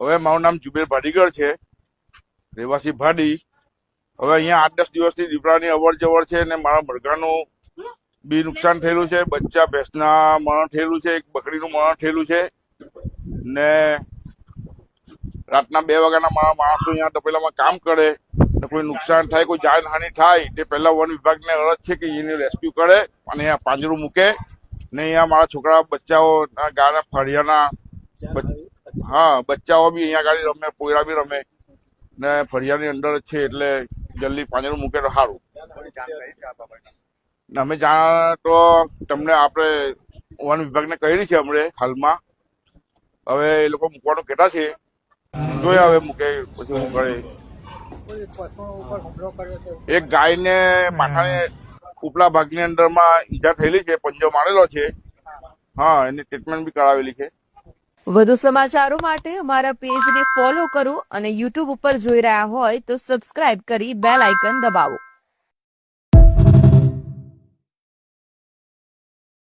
હવે મારું નામ જુબેર ભાડીગર છે, રહેવાસી ભાડી હવે અહીંયા આઠ દસ દિવસથી દીપડાની અવર જવર છે ને મારા મરઘાનું બી નુકસાન થયેલું છે, બચ્ચા ભેંસના મરણ થયેલું છે, એક બકરીનું મરણ થયેલું છે. ને રાતના બે વાગ્યાના મારા માણસો અહીંયા તપેલામાં કામ કરે તો કોઈ નુકસાન થાય, કોઈ જાનહાનિ થાય, તે પહેલા વન વિભાગને અરજ છે કે એને રેસ્ક્યુ કરે અને અહીંયા પાંજરું મૂકે. ને અહીંયા મારા છોકરા બચ્ચાઓ ગાના ફળિયાના હા, બચ્ચાઓ બી અહીંયા ગાડી રમે, પોયરા બી રમે. ને ફળિયાની અંદર છે એટલે જલ્દી પાંજરું મૂકે તો સારું. અમે જાણ તો તમને આપણે વન વિભાગને કહી છે હમણે હાલમાં. હવે એ લોકો મૂકવાનું કહેતા છે. જોઈએ હવે મૂકે, પછી હું કરે. એક ગાયને માથાને ઉપલા ભાગની અંદરમાં ઈજા થયેલી છે, પંજો મારેલો છે. હા, એની ટ્રીટમેન્ટ બી કરાવેલી છે. વધુ સમાચારો માટે અમારા પેજને ફોલો કરો અને યુટ્યુબ ઉપર જોઈ રહ્યા હોય તો સબસ્ક્રાઇબ કરી બેલ આઇકન દબાવો.